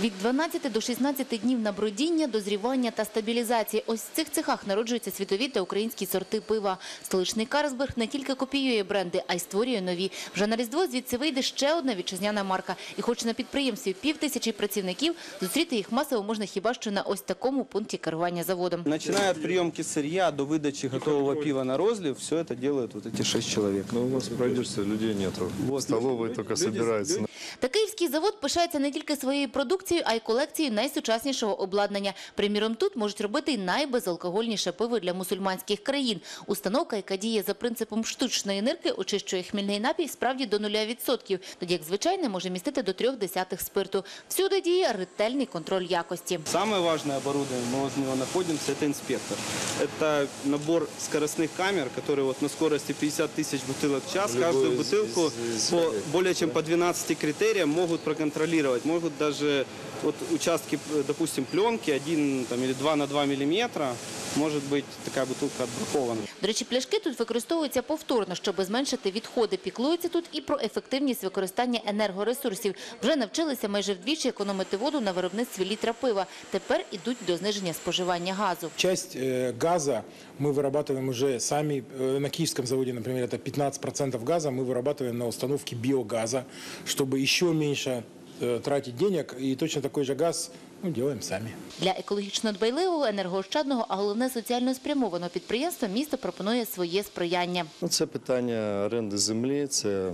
Від 12 до 16 днів на бродіння, дозрівання та стабілізації. Ось в цих цехах народжуються світові та українські сорти пива. Столичний Карсберг не тільки копіює бренди, а й створює нові. Вже на Різдво звідси вийде ще одна вітчизняна марка. І хоч на підприємстві пів тисячі працівників, зустріти їх масово можна хіба що на ось такому пункті керування заводом. Начиная от приемки сырья до выдачи готового пива на розлив, все это делают вот эти шесть человек. Но у нас продюсера людей нету. Вот. Столовые только Люди- собираются. люди- Та київський завод пишається не тільки своєю продукцією, а й колекцією найсучаснішого обладнання. Приміром, тут можуть робити й найбезалкогольніше пиво для мусульманських країн. Установка, яка діє за принципом штучної нирки, очищує хмільний напій справді до 0%, тоді як звичайне може містити до трьох десятих спирту. Всюди діє ретельний контроль якості. Самое важное оборудование, мы возле него находимся, это инспектор. Это набор скоростных камер, которые вот на скорости 50 тысяч бутылок в час, Любую каждую из- бутылку из- из- по более чем по 12 критериям могут проконтролировать. Могут даже вот участки, э, допустим, пленки 1 там, или 2 на 2 миллиметра, может быть такая бутылка отбракована. До речі, пляшки тут використовуються повторно, щоб зменшити відходи. Піклуються тут і про ефективність використання енергоресурсів. Вже навчилися майже вдвічі економити воду на виробництві літра пива. Тепер ідуть до зниження споживання газу. Часть э, газа мы вырабатываем уже сами. Э, на киевском заводе, например, это 15% газа мы вырабатываем на установке биогаза, чтобы еще меньше э, тратить денег. і точно такий же газ ну, робимо самі. Для екологічно дбайливого, енергоощадного, а головне соціально спрямованого підприємства місто пропонує своє сприяння. Ну, це питання оренди землі, це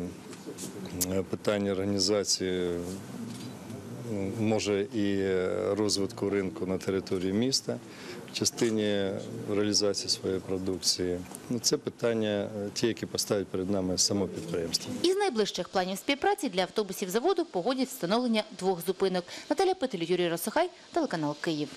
е, питання організації, може, і розвитку ринку на території міста в частині реалізації своєї продукції. Ну, це питання е, ті, які поставить перед нами само підприємство. Із найближчих планів співпраці для автобусів заводу погодять встановлення двох зупинок. Наталя Петель, Юрій Росохай, телеканал Київ.